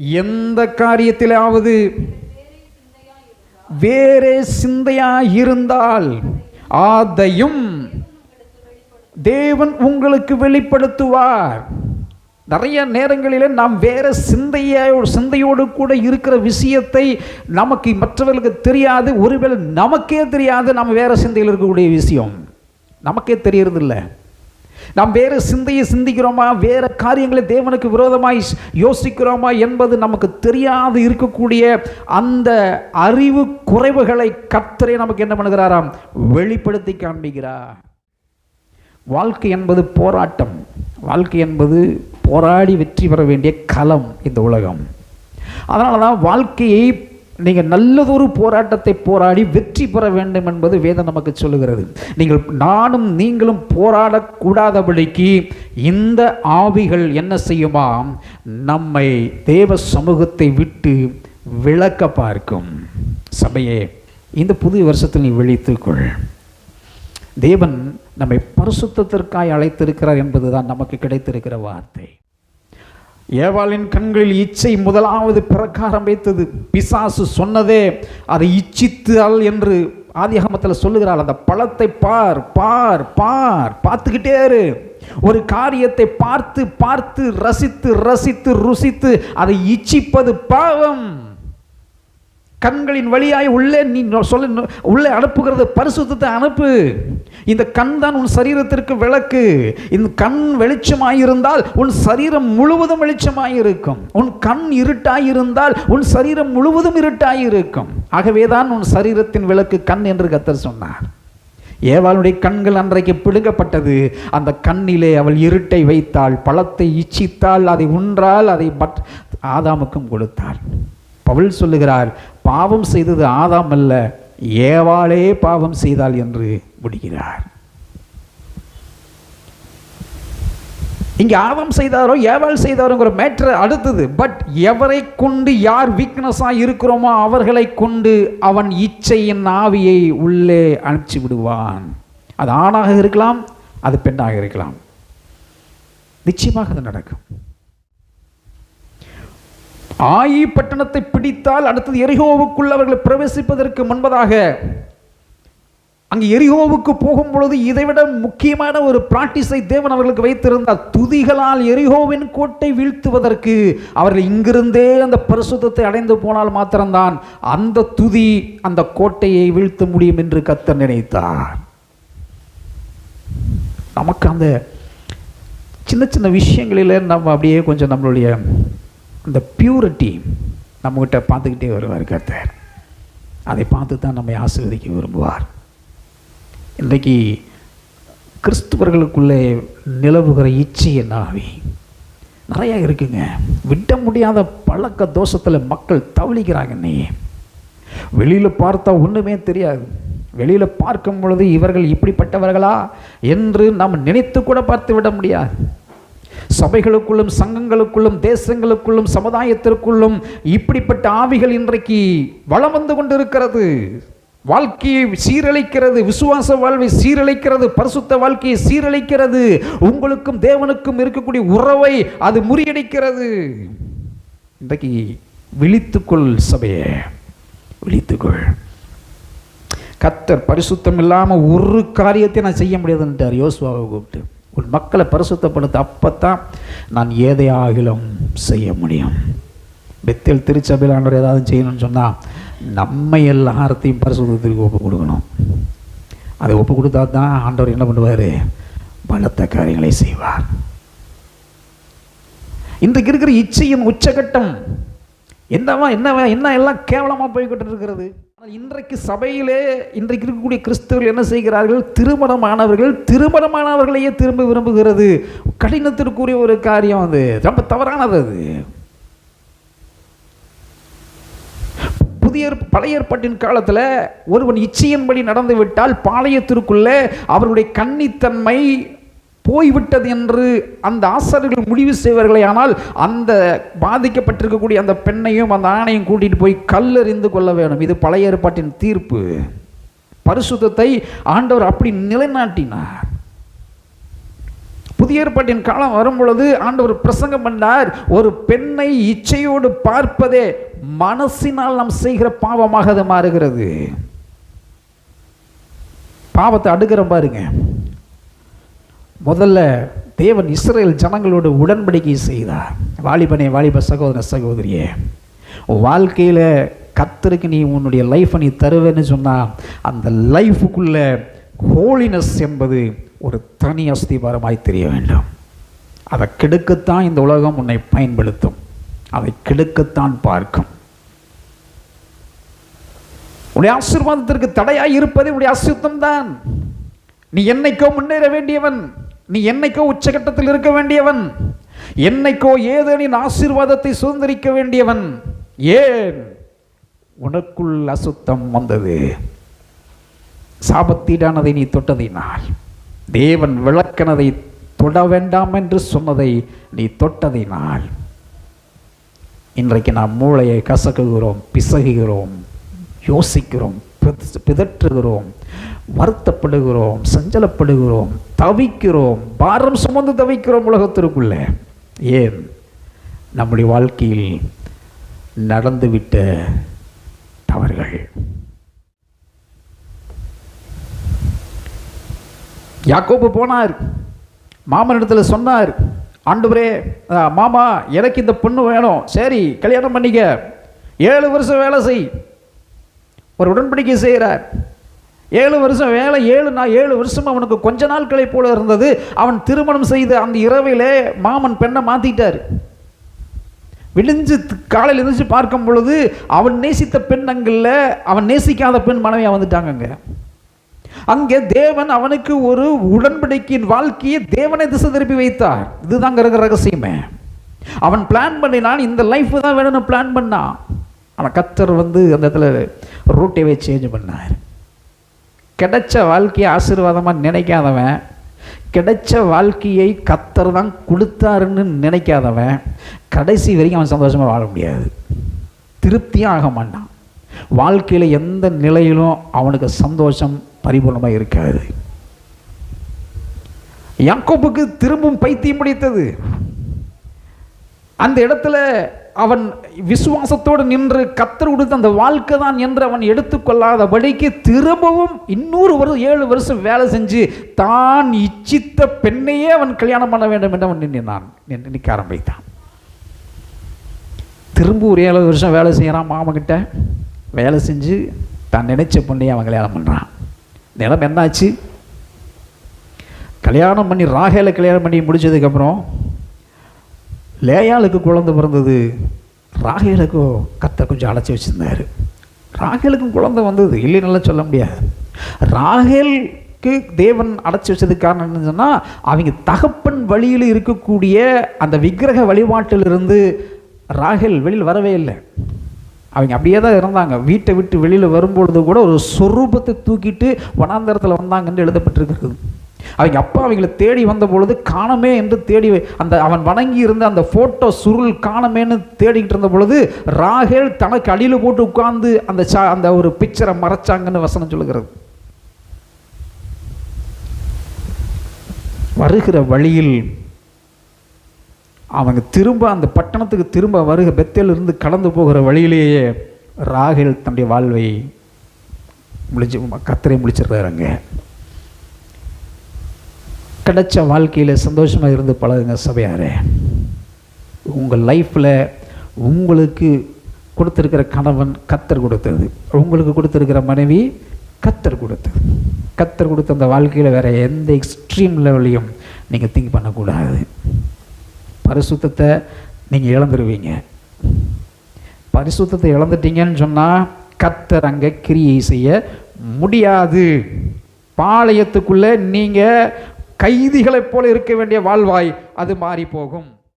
எந்த காரியத்திலாவது வேறே சிந்தையா இருந்தால் அதையும் தேவன் உங்களுக்கு வெளிப்படுத்துவார். நிறைய நேரங்களில் நாம் வேற சிந்தையோடு சிந்தையோடு கூட இருக்கிற விஷயத்தை நமக்கு மற்றவர்களுக்கு தெரியாது. ஒருவேளை நமக்கே தெரியாது நம்ம வேற சிந்தையில் இருக்கக்கூடிய விஷயம். நமக்கே தெரியறதில்லை. நாம் வேறு சிந்தையை சிந்திக்கிறோமா? வேறு காரியங்களை தேவனுக்கு விரோதமாய் யோசிக்கிறோமா என்பது நமக்கு தெரியாது இருக்கக்கூடிய அந்த அறிவு குறைவுகளை கத்தரை நமக்கு என்ன பண்ணுகிறாராம்? வெளிப்படுத்தி காண்பிக்கிறார். வாழ்க்கை என்பது போராட்டம். வாழ்க்கை என்பது போராடி வெற்றி பெற வேண்டிய களம் இந்த உலகம். அதனால தான் வாழ்க்கையை நீங்கள் நல்லதொரு போராட்டத்தை போராடி வெற்றி பெற வேண்டும் என்பது வேதம் நமக்கு சொல்லுகிறது. நீங்கள் நானும் நீங்களும் போராடக்கூடாதபடிக்கு இந்த ஆவிகள் என்ன செய்யுமா? நம்மை தேவ சமூகத்தை விட்டு விளக்க பார்க்கும். சபையே இந்த புது வருஷத்தில் நீ விழித்துக்கொள் தேவன் நம்மை பரிசுத்தத்திற்காய் அழைத்திருக்கிறார் என்பதுதான் நமக்கு கிடைத்திருக்கிற வார்த்தை. ஏவாளின் கண்களில் இச்சை முதலாவது பிறக்க ஆரம்பித்தது பிசாசு சொன்னதே அதை இச்சித்தால் என்று ஆதிகாமத்தில் சொல்லுகிறாள். அந்த பழத்தை பார் பார் பார் பார்த்துக்கிட்டே இரு. ஒரு காரியத்தை பார்த்து பார்த்து ரசித்து ரசித்து ருசித்து அதை இச்சிப்பது பாவம். கண்களின் வழியாய் உள்ளே நீ சொல்ல உள்ளே அனுப்புகிறது பரிசுத்தத்தை அனுப்பு. இந்த கண் தான் உன் சரீரத்திற்கு விளக்கு. இந்த கண் வெளிச்சமாயிருந்தால் உன் சரீரம் முழுவதும் வெளிச்சமாயிருக்கும். உன் கண் இருட்டாயிருந்தால் உன் சரீரம் முழுவதும் இருட்டாயிருக்கும். ஆகவே தான் உன் சரீரத்தின் விளக்கு கண் என்று கத்தர் சொன்னார். ஏவாளுடைய கண்கள் அன்றைக்கு பிடுங்கப்பட்டது. அந்த கண்ணிலே அவள் இருட்டை வைத்தாள் பழத்தை இச்சித்தாள் அதை உன்றால் அதை பட் ஆதாமுக்கும் கொடுத்தாள். பவுல் சொல்லுகிறார் பாவம் செய்தது ஆதாம் அல்ல ஏவாளே பாவம் செய்தாள் என்று முடிகிறார். இங்கே ஆதம் செய்தாரோ ஏவாள் செய்தாரோங்கிற மேட்ரு அடுத்தது பட் எவரை கொண்டு யார் வீக்னஸாக இருக்கிறோமோ அவர்களை கொண்டு அவன் இச்சையின் ஆவியை உள்ளே அனுப்பிச்சு விடுவான். அது ஆணாக இருக்கலாம் அது பெண்ணாக இருக்கலாம். நிச்சயமாக அது நடக்கும். ஆயி பட்டணத்தை பிடித்தால் அடுத்தது எரிகோவுக்குள் அவர்களை பிரவேசிப்பதற்கு முன்பதாக அங்கு எரிகோவுக்கு போகும் பொழுது இதைவிட முக்கியமான ஒரு பிராக்டிஸை தேவன் அவர்களுக்கு வைத்திருந்தார். துதிகளால் எரிகோவின் கோட்டை வீழ்த்துவதற்கு அவர்கள் இங்கிருந்தே அந்த பரிசுத்தத்தை அடைந்து போனால் மாத்திரம்தான் அந்த துதி அந்த கோட்டையை வீழ்த்த முடியும் என்று கத்தர் நினைத்தார். நமக்கு அந்த சின்ன சின்ன விஷயங்களில் நம்ம அப்படியே கொஞ்சம் நம்மளுடைய அந்த பியூரிட்டி நம்மகிட்ட பார்த்துக்கிட்டே வருவார் கர்த்தர். அதை பார்த்து தான் நம்மை ஆசீர்வதிக்க விரும்புவார். இன்றைக்கு கிறிஸ்துவர்களுக்குள்ளே நிலவுகிற இச்சையின் ஆவி நிறையா இருக்குங்க. விட முடியாத பழக்க தோஷத்தில் மக்கள் தவளிக்கிறாங்க நீ வெளியில் பார்த்தா ஒன்றுமே தெரியாது. வெளியில் பார்க்கும் பொழுது இவர்கள் இப்படிப்பட்டவர்களா? என்று நாம் நினைத்து கூட பார்த்து விட முடியாது. சபைகளுக்குள்ளும் சங்கங்களுக்குள்ளும் தேசங்களுக்குள்ளும் சமுதாயத்திற்குள்ளும் இப்படிப்பட்ட ஆவிகள் இன்றைக்கு வளம் வந்து கொண்டிருக்கிறது. வாழ்க்கையை சீரழிக்கிறது விசுவாச வாழ்வை சீரழிக்கிறது பரிசுத்த வாழ்க்கையை சீரழிக்கிறது. உங்களுக்கும் தேவனுக்கும் இருக்கக்கூடிய உறவை அது முறியடிக்கிறது. இன்றைக்கு விழித்துக்கொள் சபையே விழித்துக்கொள். கத்தர் பரிசுத்தம் இல்லாமல் ஒரு காரியத்தை நான் செய்ய முடியாதுன்ட்டார் யோசுவாவை கூப்பிட்டு. உன் மக்களை பரிசுத்தப்படுத்த அப்பத்தான் நான் ஏதை ஆகிலும் செய்ய முடியும். பெத்தேல் திருச்சபையில் ஆண்டவர் ஏதாவது செய்யணும்னு சொன்னால் நம்ம எல்லாத்தையும் பரிசுத்திற்கு ஒப்பு கொடுக்கணும். அதை ஒப்பு கொடுத்தா தான் ஆண்டவர் என்ன பண்ணுவார்? பலத்த காரியங்களை செய்வார். இன்றைக்கு இருக்கிற இச்சையின் உச்சகட்டம் என்னவா என்னவா என்ன எல்லாம் கேவலமாக போய்கிட்டு இருக்கிறது? இன்றைக்கு சபையிலே இன்றைக்கு இருக்கக்கூடிய கிறிஸ்தவர்கள் என்ன செய்கிறார்கள்? திருமணமானவர்கள் திருமணமானவர்களையே திரும்ப விரும்புகிறது. கடினத்திற்குரிய ஒரு காரியம் அது. ரொம்ப தவறானது அது. புதிய பழைய ஏற்பாட்டின் காலத்தில் ஒருவன் இச்சையின்படி நடந்துவிட்டால் பாளையத்திற்குள்ளே அவருடைய கன்னித்தன்மை போய்விட்டது என்று அந்த ஆசாரியர்கள் முடிவு செய்வார்களே ஆனால் அந்த பாதிக்கப்பட்டிருக்கக்கூடிய அந்த பெண்ணையும் அந்த ஆணையும் கூட்டிகிட்டு போய் கல்லறிந்து கொள்ள வேணும் இது பழைய ஏற்பாட்டின் தீர்ப்பு. பரிசுத்தத்தை ஆண்டவர் அப்படி நிலைநாட்டினார். புதிய ஏற்பாட்டின் காலம் வரும் பொழுது ஆண்டவர் பிரசங்கம் பண்ணார் ஒரு பெண்ணை இச்சையோடு பார்ப்பதே மனசினால் நாம் செய்கிற பாவமாக அது மாறுகிறது. பாவத்தை அடுக்கிற பாருங்க. முதல்ல தேவன் இஸ்ரேல் ஜனங்களோடு உடன்படிக்கை செய்தார். வாலிபனே வாலிப சகோதர சகோதரியே வாழ்க்கையில் கத்தருக்கு நீ உன்னுடைய லைஃப்பை நீ தருவேன்னு சொன்னால் அந்த லைஃபுக்குள்ள ஹோலினஸ் என்பது ஒரு தனி அஸ்திபாரமாய் தெரிய வேண்டும். அதை கெடுக்கத்தான் இந்த உலகம் உன்னை பயன்படுத்தும். அதை கெடுக்கத்தான் பார்க்கும். உடைய ஆசீர்வாதத்திற்கு தடையாய் இருப்பது உடைய அசுத்தம் தான் நீ என்னைக்கோ முன்னேற வேண்டியவன். நீ என்னைக்கோ உச்சகட்டத்தில் இருக்க வேண்டியவன். என்னைக்கோ ஏதேனின் ஆசீர்வாதத்தை சுதந்திரிக்க வேண்டியவன். ஏன்? உனக்குள் அசுத்தம் வந்தது. சாபத்தீடானதை நீ தொட்டதினால். தேவன் விளக்கனதை தொட வேண்டாம் என்று சொன்னதை நீ தொட்டதினால். இன்றைக்கு நாம் மூளையை கசக்குகிறோம் பிசகுகிறோம் யோசிக்கிறோம் பிதற்றுகிறோம் வருத்தப்படுகிறோம் சஞ்சலப்படுகிறோம் தவிக்கிறோம் பாரம் சுமந்து தவிக்கிறோம் உலகத்திற்குள்ளே. ஏன்? நம்முடைய வாழ்க்கையில் நடந்துவிட்ட தவறுகள். யாக்கோப்பு போனார். மாமனிடத்தில் சொன்னார் ஆண்டவரே மாமா எனக்கு இந்த பொண்ணு வேணும். சரி கல்யாணம் பண்ணிக்க. ஏழு வருஷம் வேலை செய். ஒரு உடன்படிக்கை செய்கிறார். ஏழு வருஷம் வேலை ஏழு நான் ஏழு வருஷம் அவனுக்கு கொஞ்ச நாட்களை போல இருந்தது. அவன் திருமணம் செய்த அந்த இரவிலே மாமன் பெண்ணை மாத்திட்டார். விடிஞ்சு காலையில் எழுந்திரிச்சு பார்க்கும் பொழுது அவன் நேசித்த பெண் அங்கில்ல அவன் நேசிக்காத பெண் மனைவியா வந்துட்டாங்கங்க. அங்கே தேவன் அவனுக்கு ஒரு உடன்படிக்கையின் வாழ்க்கையை தேவனை திசை திருப்பி வைத்தார். இதுதாங்க இருக்கிற ரகசியமே. அவன் பிளான் பண்ணினான் இந்த லைஃப் தான் வேணும்னு பிளான் பண்ணான். ஆனால் கத்தர் வந்து அந்த இடத்துல ரூட்டைவே சேஞ்ச் பண்ணார். கிடைச்ச வாழ்க்கையை ஆசீர்வாதமாக நினைக்காதவன் கிடைச்ச வாழ்க்கையை கத்தர் தான் கொடுத்தாருன்னு நினைக்காதவன் கடைசி வரைக்கும் அவன் சந்தோஷமாக வாழ முடியாது. திருப்தியும் ஆக மாட்டான். வாழ்க்கையில் எந்த நிலையிலும் அவனுக்கு சந்தோஷம் பரிபூர்ணமாக இருக்காது. யாக்கோப்புக்கு திரும்பவும் பைத்தியம் முடித்தது அந்த இடத்துல அவன் விசுவாசத்தோடு நின்று கத்தர் கொடுத்த அந்த வாழ்க்கை தான் என்று அவன் எடுத்துக்கொள்ளாதபடிக்கு திரும்பவும் இன்னொரு வருஷம் ஏழு வருஷம் வேலை செஞ்சு தான் இச்சித்த பெண்ணையே அவன் கல்யாணம் பண்ண வேண்டும் என்று அவன் நின்றான். நினைக்க ஆரம்பித்தான். திரும்ப ஒரு ஏழு வருஷம் வேலை செய்கிறான் மாமக்கிட்ட வேலை செஞ்சு தான் நினைச்ச பொண்ணையே அவன் கல்யாணம் பண்ணுறான் நிலம் என்னாச்சு? கல்யாணம் பண்ணி ராகையில் கல்யாணம் பண்ணி முடிச்சதுக்கப்புறம் லேயாளுக்கு குழந்தை பிறந்தது ராகேலுக்கும் கத்தை கொஞ்சம் அழைச்சி வச்சுருந்தாரு. ராகேலுக்கும் குழந்தை வந்தது இல்லைன்னு சொல்ல முடியாது. ராகேலுக்கு தேவன் அடைச்சி வச்சதுக்கு காரணம் என்னன்னு சொன்னால் அவங்க தகப்பன் வழியில் இருக்கக்கூடிய அந்த விக்கிரக வழிபாட்டிலிருந்து ராகேல் வெளியில் வரவே இல்லை. அவங்க அப்படியே தான் இருந்தாங்க. வீட்டை விட்டு வெளியில் வரும்பொழுது கூட ஒரு சொரூபத்தை தூக்கிட்டு வனாந்தரத்தில் வந்தாங்கன்னு எழுதப்பட்டிருக்கிறது. அவங்க அப்பா அவங்களை தேடி வந்த பொழுது காணமே என்று தேடி அந்த அவன் வணங்கி இருந்த அந்த ஃபோட்டோ சுருள் காணமேன்னு தேடிக்கிட்டு இருந்த பொழுது ராகேல் தனக்கு அடியில் போட்டு உட்கார்ந்து அந்த சா அந்த ஒரு பிக்சரை மறைச்சாங்கன்னு வசனம் சொல்லுகிறது. வருகிற வழியில் அவங்க திரும்ப அந்த பட்டணத்துக்கு திரும்ப வருக பெத்தேலிருந்து கடந்து போகிற வழியிலேயே ராகேல் தன்னுடைய வாழ்வை முடிச்சு கத்தரை முடிச்சிடுறாருங்க கிடைச்ச வாழ்க்கையில் சந்தோஷமாக இருந்து பழகுங்க சபையாரே. உங்கள் லைஃப்பில் உங்களுக்கு கொடுத்துருக்கிற கணவன் கத்தர் கொடுத்தது. உங்களுக்கு கொடுத்துருக்கிற மனைவி கத்தர் கொடுத்தது. கத்தர் கொடுத்த அந்த வாழ்க்கையில் வேறு எந்த எக்ஸ்ட்ரீம் லெவலையும் நீங்கள் திங்க் பண்ணக்கூடாது. பரிசுத்தத்தை நீங்கள் இழந்துருவீங்க. பரிசுத்தத்தை இழந்துட்டீங்கன்னு சொன்னால் கத்தர் அங்கே கிரியை செய்ய முடியாது. பாளையத்துக்குள்ளே நீங்கள் கைதிகளைப் போல இருக்க வேண்டிய வாழ்வாய் அது மாறி போகும்